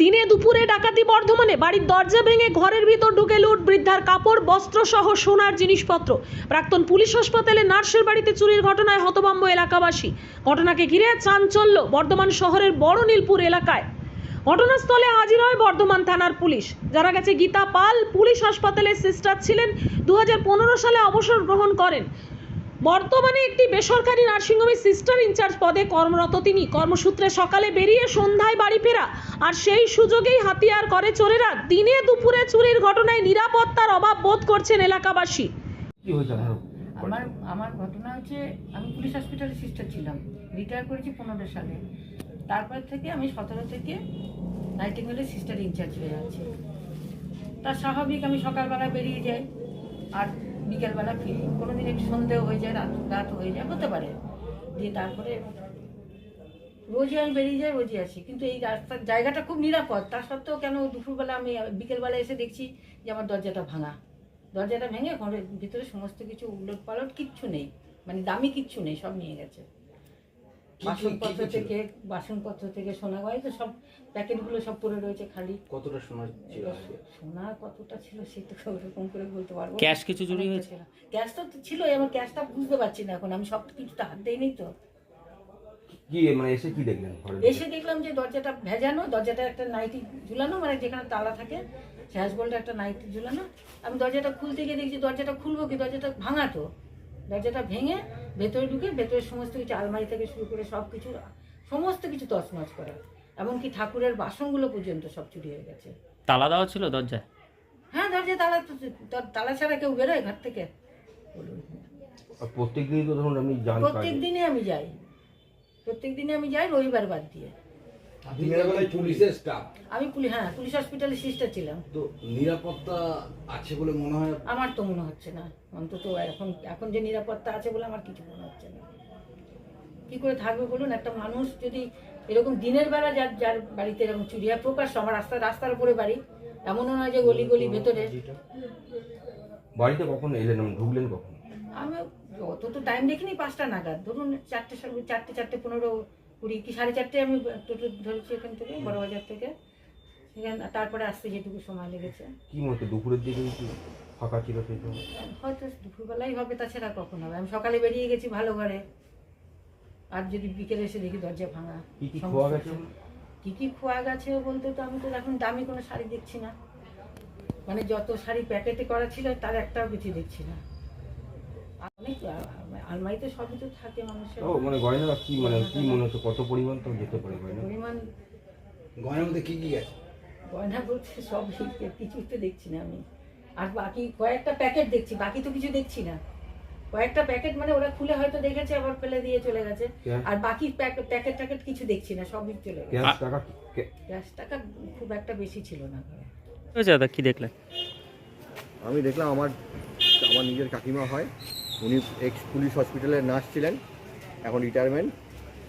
দিনে দুপুরে ডাকাতি বর্ধমানে বাড়ির দরজা ভেঙে ঘরের ভিতর ঢুকে লুট, বৃদ্ধার কাপড় বস্ত্র সহ সোনার জিনিসপত্র। প্রাক্তন পুলিশ হাসপাতালে নার্সের বাড়িতে চুরির ঘটনায় হতভম্ব এলাকাবাসী। ঘটনাকে ঘিরে চাঞ্চল্য বর্ধমান শহরের বড় নীলপুর এলাকায়। ঘটনাস্থলে হাজির হয় বর্ধমান থানার পুলিশ। জানা গেছে, গীতা পাল পুলিশ হাসপাতালের সিস্টার ছিলেন। দু হাজার পনেরো সালে অবসর গ্রহণ করেন। বর্তমানে একটি বেসরকারি নার্সিংহোমে সিস্টার ইনচার্জ পদে কর্মরত তিনি। কর্মসূত্রে সকালে বেরিয়ে সন্ধ্যায় বাড়ি ফেরা আর সেই সুযোগেই হাতিয়ার করে চোরেরা। দিনে দুপুরে চুরির ঘটনায় নিরাপত্তার অভাব বোধ করছেন এলাকাবাসী। আমার আমার ঘটনা হচ্ছে আমি পুলিশ হসপিটালে সিস্টার ছিলাম। রিটায়ার করেছি পনেরো সালে। তারপর থেকে আমি সতেরো থেকে নাইটিঙ্গেলের সিস্টার ইনচার্জ হয়ে আছি। তার স্বাভাবিক আমি সকালবেলা বেরিয়ে যাই। আর বিকেলবেলা ফিরি কোনো দিন একটু সন্দেহ হয়ে যায়, রাত রাত হয়ে যায়, হতে পারে। দিয়ে তারপরে রোজই আমি বেরিয়ে যাই, রোজই আসি। কিন্তু এই রাস্তার জায়গাটা খুব নিরাপদ। তার সত্ত্বেও কেন দুপুরবেলা আমি বিকেলবেলা এসে দেখছি যে আমার দরজাটা ভাঙা। দরজাটা ভেঙে ঘরের ভিতরে সমস্ত কিছু উলট পালট কিচ্ছু নেই। মানে দামি কিচ্ছু নেই, সব নিয়ে গেছে। বাসনপত্র থেকে বাসনপত্র থেকে সোনা গয় তো সব প্যাকেটগুলো সব পড়ে রয়েছে খালি। কতটা সময় ছিল সোনা কতটা ছিল সেটা ওরকম করে বলতে পারব ক্যাশ কিছু চুরি হয়েছে? ছিল। ক্যাশটা তো ছিল আমার ক্যাশটা বুঝতে পারছি না এখন আমি সব কিছুটা হাত দেইনি তো। কি মানে এসে কি দেখলেন এসে দেখলাম যে দরজাটা ভেজানো দরজাটা একটা নাইটি ঝুলানো মানে যেখানে তালা থাকে স্যাশ বলটা একটা নাইটি ঝুলানো। আমি দরজাটা খুলতে গিয়ে দেখছি দরজাটা খুলবো কি দরজাটা ভাঙা তো। দরজাটা ভেঙে ভেতরে ঢুকে ভেতরে সমস্ত কিছু আলমারি থেকে শুরু করে সব কিছু সমস্ত কিছু তছনছ করা। এমনকি ঠাকুরের বাসনগুলো পর্যন্ত সব চুরি হয়ে গেছে। তালা দেওয়া ছিল দরজা হ্যাঁ দরজা তালা তো তালা ছাড়া কেউ বেরোয় ঘর থেকে? বলুন। প্রত্যেক দিনই তো ধরুন আমি প্রত্যেক দিনই দিনে আমি যাই। প্রত্যেক দিনে আমি যাই রবিবার বাদ দিয়ে। দিনের বেলায় পুলিশের স্টাফ আমি পুলিশ হ্যাঁ পুলিশ হসপিটালে সিস্টার ছিলাম। তো নিরাপত্তা আছে বলে মনে হয়? আমার তো মনে হচ্ছে না। অন্তত এখন এখন যে নিরাপত্তা আছে বলে আমার কিছু মনে হচ্ছে না। কি করে থাকবে বলুন? একটা মানুষ যদি এরকম দিনের বেলা যার যার বাড়িতে এরকম চুরি হয় প্রকাশ্য আমার রাস্তা রাস্তার উপরে বাড়ি এমনও নয় যে গলি গলি ভেতরে। বাড়িতে কখন এলেন মানে ঢুকলেন কখন? আমি অত তো টাইম দেখিনি পাঁচটা নাগাদ। ধরুন চারটে সাড়ে- চারটে চারটে পনেরো কুড়ি কি সাড়ে চারটে আমি টোটো ধরেছি এখান থেকে বড় বাজার থেকে। সেখানে তারপরে আসতে যেটুকু সময় লেগেছে। কি হচ্ছে দুপুরের দিকে কি ফাঁকা ছিল সেই সময়? হয়তো দুপুরবেলাই হবে তাছাড়া কখন হবে? আমি সকালে বেরিয়ে গেছি ভালো ঘরে আর যদি বিকেলে এসে দেখি দরজা ভাঙা কি কি খোয়া গেছে? কি কি খোয়া গেছে বলতে তো আমি তো এখন দামি কোনো শাড়ি দেখছি না। মানে যত শাড়ি প্যাকেটে করা ছিল তার একটাও কিছু দেখছি না। অনেক আলমারিতে সবই তো থাকে মানুষের। ও মানে গয়না কি মানে কি মনে হচ্ছে কত পরিমাণ তো যেতে পারে গয়না? পরিমাণ গয়নার মধ্যে কি কি আছে? গয়না বলতে সব কিছুই তো দেখছি না আমি। আর বাকি কয়েকটা প্যাকেট দেখছি বাকি তো কিছু দেখছি না। কয়েকটা প্যাকেট মানে ওরা খুলে হয়তো দেখেছে আবার ফেলে দিয়ে চলে গেছে। আর বাকি প্যাকেট প্যাকেট ট্যাকেট কিছু দেখছি না সবই চলে গেছে। ক্যাশ টাকা গ্যাস টাকা খুব একটা বেশি ছিল না। দাদা কি দেখলেন? আমি দেখলাম আমার আমার নিজের কাকিমা হয়। উনি এক্স পুলিশ হসপিটালের নার্স ছিলেন, এখন রিটায়ারমেন্ট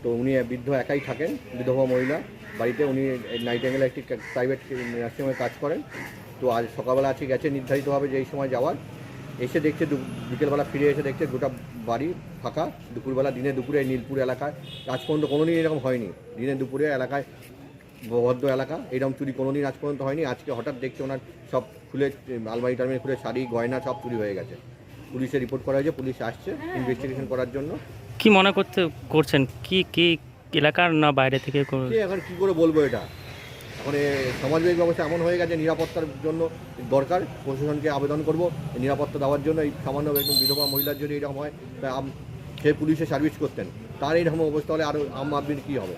তো উনি বৃদ্ধ একাই থাকেন, বিধবা মহিলা। বাড়িতে উনি নাইট অ্যাঙ্গেলে একটি প্রাইভেট নার্সিংহোমে কাজ করেন। তো আজ সকালবেলা আজকে গেছে নির্ধারিতভাবে যে এই সময় যাওয়ার। এসে দেখছে বিকেলবেলা ফিরে এসে দেখছে গোটা বাড়ি ফাঁকা। দুপুরবেলা দিনে দুপুরে নীলপুর এলাকায়। আজ পর্যন্ত কোনো দিন এরকম হয়নি। দিনে দুপুরে এলাকায় ভদ্র এলাকা। এরকম চুরি কোনোদিন আজ পর্যন্ত হয়নি। আজকে হঠাৎ দেখছে ওনার সব খুলে, আলমারি টালমারি খুলে শাড়ি, গয়না সব চুরি হয়ে গেছে। পুলিশে রিপোর্ট করা হয়েছে পুলিশ আসছে ইনভেস্টিগেশন করার জন্য। কি মনে করতে করছেন? কি কি এলাকার না বাইরে থেকে সে এখন কী করে বলব এটা? এখন এ সমাজবিক ব্যবস্থা এমন হয়ে গেছে নিরাপত্তার জন্য দরকার। প্রশাসনকে আবেদন করব নিরাপত্তা দেওয়ার জন্য এই সামান্য একজন বিধবা মহিলার যদি এরকম হয় তা আম- সে পুলিশে সার্ভিস করতেন। তার এইরকম অবস্থা হলে আরও আম আদমির কী হবে?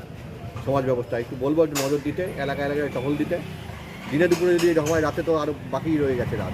সমাজ ব্যবস্থা একটু বলব একটু নজর দিতে এলাকা এলাকায় টহল দিতে। দিনে দুপুরে যদি এরকম হয় রাতে তো আরও বাকি রয়ে গেছে রাত।